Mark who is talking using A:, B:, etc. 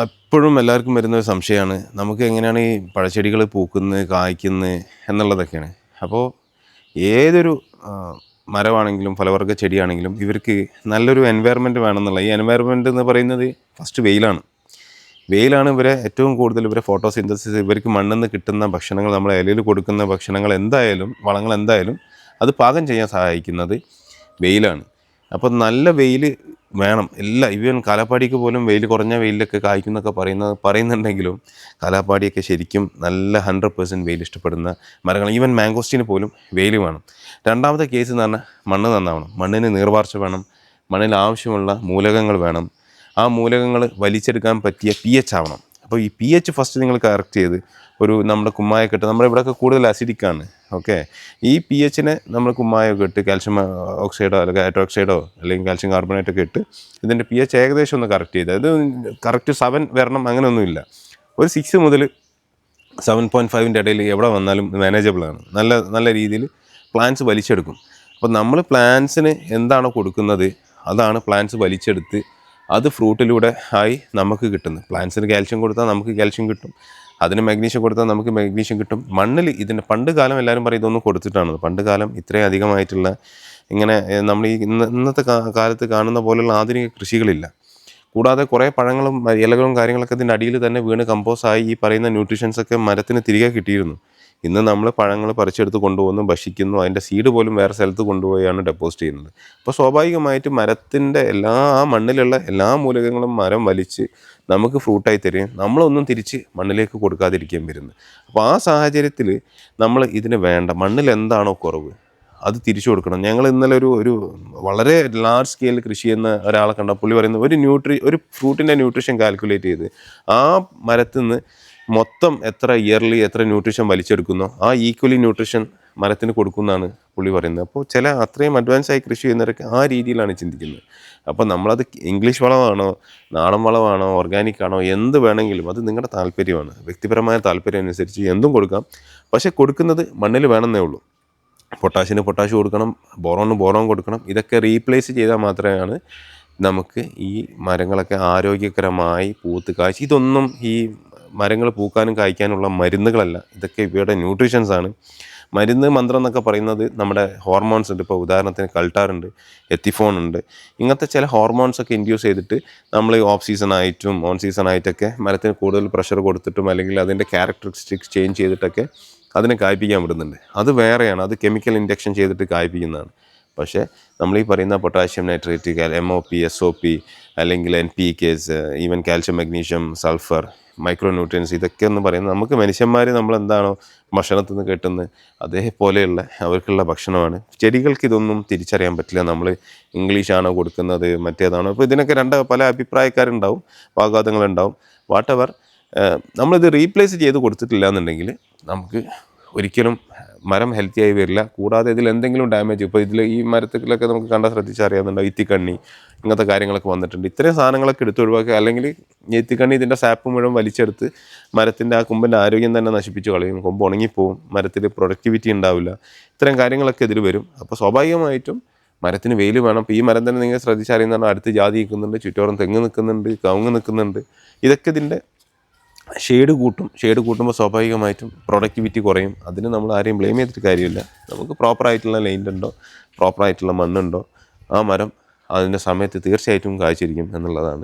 A: എപ്പോഴും എല്ലാവർക്കും വരുന്ന ഒരു സംശയമാണ്. നമുക്ക് എങ്ങനെയാണ് ഈ പഴച്ചെടികൾ പൂക്കുന്നത് കായ്ക്കുന്നത് എന്നുള്ളതൊക്കെയാണ്. അപ്പോൾ ഏതൊരു മരമാണെങ്കിലും ഫലവർഗ ചെടിയാണെങ്കിലും ഇവർക്ക് നല്ലൊരു എൻവയറമെന്റ് വേണമെന്നുള്ള ഈ എൻവയറമെന്റ് എന്ന് പറയുന്നത് ഫസ്റ്റ് വെയിലാണ്. വെയിലാണ് ഇവരെ ഏറ്റവും കൂടുതൽ ഇവരെ ഫോട്ടോസിന്തസിസ് ഇവർക്ക് മണ്ണിൽ നിന്ന് കിട്ടുന്ന ഭക്ഷണങ്ങൾ നമ്മൾ ഇലയിൽ കൊടുക്കുന്ന ഭക്ഷണങ്ങൾ എന്തായാലും വളങ്ങൾ എന്തായാലും അത് പാകം ചെയ്യാൻ സഹായിക്കുന്നത് വെയിലാണ്. അപ്പോൾ നല്ല വെയിൽ വേണം. എല്ലാ ഇവൻ കാലാപ്പാടിക്ക് പോലും വെയിൽ കുറഞ്ഞ വെയിലൊക്കെ കായ്ക്കുന്നൊക്കെ പറയുന്നത് പറയുന്നുണ്ടെങ്കിലും കാലാപ്പാടിയൊക്കെ ശരിക്കും നല്ല ഹൺഡ്രഡ് പേഴ്സന്റ് വെയിൽ ഇഷ്ടപ്പെടുന്ന മരങ്ങൾ ഈവൻ മാങ്കോസ്റ്റിന് പോലും വെയിൽ വേണം. രണ്ടാമത്തെ കേസ് എന്ന് പറഞ്ഞാൽ മണ്ണ് നന്നാവണം. മണ്ണിന് നീർവാർച്ച വേണം. മണ്ണിൽ ആവശ്യമുള്ള മൂലകങ്ങൾ വേണം. ആ മൂലകങ്ങൾ വലിച്ചെടുക്കാൻ പറ്റിയ പി എച്ച് ആവണം. അപ്പോൾ ഈ പി എച്ച് ഫസ്റ്റ് നിങ്ങൾ കറക്റ്റ് ചെയ്ത് ഒരു നമ്മുടെ കുമ്മായൊക്കെ ഇട്ട് നമ്മുടെ ഇവിടെയൊക്കെ കൂടുതൽ അസിഡിക്കാണ് ഓക്കെ ഈ പി എച്ചിനെ നമ്മൾ കുമ്മായൊക്കെ ഇട്ട് കാൽഷ്യം ഓക്സൈഡോ അല്ലെങ്കിൽ ഹൈഡ്രോക്സൈഡോ അല്ലെങ്കിൽ കാൽഷ്യം കാർബണേറ്റ് ഒക്കെ ഇട്ട് ഇതിന്റെ പി എച്ച് ഏകദേശം ഒന്ന് കറക്റ്റ് ചെയ്ത്. അത് കറക്റ്റ് സെവൻ വരണം അങ്ങനെയൊന്നുമില്ല ഒരു സിക്സ് മുതൽ സെവൻ പോയിന്റ് ഫൈവിന്റെ ഇടയിൽ എവിടെ വന്നാലും മാനേജബിൾ ആണ്. നല്ല നല്ല രീതിയിൽ പ്ലാൻസ് വലിച്ചെടുക്കും. അപ്പോൾ നമ്മൾ പ്ലാൻസിന് എന്താണോ കൊടുക്കുന്നത് അതാണ് പ്ലാൻസ് വലിച്ചെടുത്ത് അത് ഫ്രൂട്ടിലൂടെ ആയി നമുക്ക് കിട്ടുന്നു. പ്ലാന്റ്സിന് കാൽഷ്യം കൊടുത്താൽ നമുക്ക് കാൽഷ്യം കിട്ടും. അതിന് മാഗ്നീഷ്യം കൊടുത്താൽ നമുക്ക് മാഗ്നീഷ്യം കിട്ടും. മണ്ണിൽ ഇതിന് പണ്ട് കാലം എല്ലാവരും പറയും ഇതൊന്നും കൊടുത്തിട്ടാണ്. പണ്ട് കാലം ഇത്രയും അധികമായിട്ടുള്ള ഇങ്ങനെ നമ്മൾ ഈ ഇന്ന ഇന്നത്തെ കാലത്ത് കാണുന്ന പോലെയുള്ള ആധുനിക കൃഷികളില്ല. കൂടാതെ കുറേ പഴങ്ങളും ഇലകളും കാര്യങ്ങളൊക്കെ ഇതിന്റെ അടിയിൽ തന്നെ വീണ് കമ്പോസായി ഈ പറയുന്ന ന്യൂട്രീഷൻസ് ഒക്കെ മരത്തിന് തിരികെ കിട്ടിയിരുന്നു. ഇന്ന് നമ്മൾ പഴങ്ങൾ പറിച്ചെടുത്ത് കൊണ്ടുപോകുന്നു ഭക്ഷിക്കുന്നു. അതിന്റെ സീഡ് പോലും വേറെ സ്ഥലത്ത് കൊണ്ടുപോയാണ് ഡെപ്പോസിറ്റ് ചെയ്യുന്നത്. അപ്പോൾ സ്വാഭാവികമായിട്ട് മരത്തിന്റെ എല്ലാ ആ മണ്ണിലുള്ള എല്ലാ മൂലകങ്ങളും മരം വലിച്ച് നമുക്ക് ഫ്രൂട്ടായി തരികയും നമ്മളൊന്നും തിരിച്ച് മണ്ണിലേക്ക് കൊടുക്കാതിരിക്കുകയും വരുന്നത് അപ്പോൾ ആ സാഹചര്യത്തിൽ നമ്മൾ ഇതിന് വേണ്ട മണ്ണിൽ എന്താണോ കുറവ് അത് തിരിച്ചു കൊടുക്കണം. ഞങ്ങൾ ഇന്നലെ ഒരു ഒരു വളരെ ലാർജ് സ്കെയിൽ കൃഷി ചെയ്യുന്ന ഒരാളെ കണ്ട പുള്ളി പറയുന്നത് ഒരു ന്യൂട്രി ഒരു ഫ്രൂട്ടിന്റെ ന്യൂട്രീഷൻ കാൽക്കുലേറ്റ് ചെയ്ത് ആ മരത്തിൽ നിന്ന് മൊത്തം എത്ര ഇയർലി എത്ര ന്യൂട്രീഷൻ വലിച്ചെടുക്കുന്നോ ആ ഈക്വലി ന്യൂട്രീഷൻ മരത്തിന് കൊടുക്കുന്നതാണ് പുള്ളി പറയുന്നത്. അപ്പോൾ ചില അത്രയും അഡ്വാൻസ് ആയി കൃഷി ചെയ്യുന്നവരൊക്കെ ആ രീതിയിലാണ് ചിന്തിക്കുന്നത്. അപ്പോൾ നമ്മളത് ഇംഗ്ലീഷ് വളമാണോ നാടൻ വളമാണോ ഓർഗാനിക് ആണോ എന്ത് വേണമെങ്കിലും അത് നിങ്ങളുടെ താല്പര്യമാണ്. വ്യക്തിപരമായ താല്പര്യം അനുസരിച്ച് എന്തും കൊടുക്കാം. പക്ഷേ കൊടുക്കുന്നത് മണ്ണിൽ വേണമെന്നേ ഉള്ളൂ. പൊട്ടാഷിന് പൊട്ടാഷ് കൊടുക്കണം ബോറോണിന് ബോറോൺ കൊടുക്കണം ഇതൊക്കെ റീപ്ലേസ് ചെയ്താൽ മാത്രമാണ് നമുക്ക് ഈ മരങ്ങളൊക്കെ ആരോഗ്യകരമായി പൂത്ത് കാഴ്ച ഇതൊന്നും ഈ മരങ്ങൾ പൂക്കാനും കായ്ക്കാനുള്ള മരുന്നുകളല്ല. ഇതൊക്കെ ഇവയുടെ ന്യൂട്രീഷൻസ് ആണ്. മരുന്ന് മന്ത്രം എന്നൊക്കെ പറയുന്നത് നമ്മുടെ ഹോർമോൺസ് ഉണ്ട്. ഇപ്പോൾ ഉദാഹരണത്തിന് കൾട്ടാറുണ്ട് എത്തിഫോൺ ഉണ്ട്. ഇങ്ങനത്തെ ചില ഹോർമോൺസ് ഒക്കെ ഇൻഡ്യൂസ് ചെയ്തിട്ട് നമ്മൾ ഓഫ് സീസൺ ആയിട്ടും ഓൺ സീസൺ ആയിട്ടൊക്കെ മരത്തിന് കൂടുതൽ പ്രഷർ കൊടുത്തിട്ടും അല്ലെങ്കിൽ അതിന്റെ ക്യാരക്ടറിസ്റ്റിക്സ് ചേഞ്ച് ചെയ്തിട്ടൊക്കെ അതിനെ കായ്പ്പിക്കാൻ വിടുന്നുണ്ട്. അത് വേറെയാണ്. അത് കെമിക്കൽ ഇൻഡക്ഷൻ ചെയ്തിട്ട് കായ്പ്പിക്കുന്നതാണ് പക്ഷേ നമ്മൾ ഈ പറയുന്ന potassium nitrate M O P S O P അല്ലെങ്കിൽ N P Ks even calcium magnesium sulphur micronutrients ഇതൊക്കെ എന്ന് പറയുന്നത് നമുക്ക് മനുഷ്യന്മാർ നമ്മൾ എന്താണോ ഭക്ഷണത്തിൽ നിന്ന് കിട്ടുന്നത് അതേപോലെയുള്ള അവർക്കുള്ള ഭക്ഷണമാണ്. ചെടികൾക്ക് ഇതൊന്നും തിരിച്ചറിയാൻ പറ്റില്ല. നമ്മൾ ഇംഗ്ലീഷാണോ കൊടുക്കുന്നത് മറ്റേതാണോ? അപ്പോൾ ഇതിനൊക്കെ രണ്ട് പല അഭിപ്രായക്കാരുണ്ടാവും വാഗ്വാദങ്ങളുണ്ടാവും. വാട്ടവർ നമ്മളിത് റീപ്ലേസ് ചെയ്ത് കൊടുത്തിട്ടില്ല എന്നുണ്ടെങ്കിൽ നമുക്ക് ഒരിക്കലും മരം ഹെൽത്തി ആയി വരില്ല. കൂടാതെ ഇതിൽ എന്തെങ്കിലും ഡാമേജ് ഇപ്പോൾ ഇതിൽ ഈ മരത്തിലൊക്കെ നമുക്ക് കണ്ടാൽ ശ്രദ്ധിച്ചറിയാവുന്നുണ്ട് ഇത്തിക്കണ്ണി ഇങ്ങനത്തെ കാര്യങ്ങളൊക്കെ വന്നിട്ടുണ്ട്. ഇത്രയും സാധനങ്ങളൊക്കെ എടുത്ത് ഒഴിവാക്കുക. അല്ലെങ്കിൽ ഈ ഇത്തിക്കണ്ണി ഇതിന്റെ സാപ്പ് മുഴുവൻ വലിച്ചെടുത്ത് മരത്തിന്റെ ആ കൊമ്പിന്റെ ആരോഗ്യം തന്നെ നശിപ്പിച്ച് കളയും. കൊമ്പ് ഉണങ്ങിപ്പോവും മരത്തിൽ പ്രൊഡക്ടിവിറ്റി ഉണ്ടാവില്ല. ഇത്തരം കാര്യങ്ങളൊക്കെ ഇതിൽ വരും. അപ്പോൾ സ്വാഭാവികമായിട്ടും മരത്തിന് വെയിൽ വേണം. അപ്പോൾ ഈ മരം തന്നെ നിങ്ങൾ ശ്രദ്ധിച്ചറിയുന്നതാണ് അടുത്ത് ജാതി നിൽക്കുന്നുണ്ട് ചുറ്റോറം തെങ്ങ് നിൽക്കുന്നുണ്ട് കവുങ്ങ് നിൽക്കുന്നുണ്ട്. ഇതൊക്കെ ഇതിന്റെ ഷെയ്ഡ് കൂട്ടും. ഷെയ്ഡ് കൂട്ടുമ്പോൾ സ്വാഭാവികമായിട്ടും പ്രൊഡക്ടിവിറ്റി കുറയും. അതിന് നമ്മൾ ആരെയും ബ്ലെയിം ചെയ്തിട്ട് കാര്യമില്ല. നമുക്ക് പ്രോപ്പറായിട്ടുള്ള ലൈൻ ഉണ്ടോ? പ്രോപ്പറായിട്ടുള്ള മണ്ണുണ്ടോ? ആ മരം അതിന്റെ സമയത്ത് തീർച്ചയായിട്ടും കായ്ച്ചിരിക്കും എന്നുള്ളതാണ്.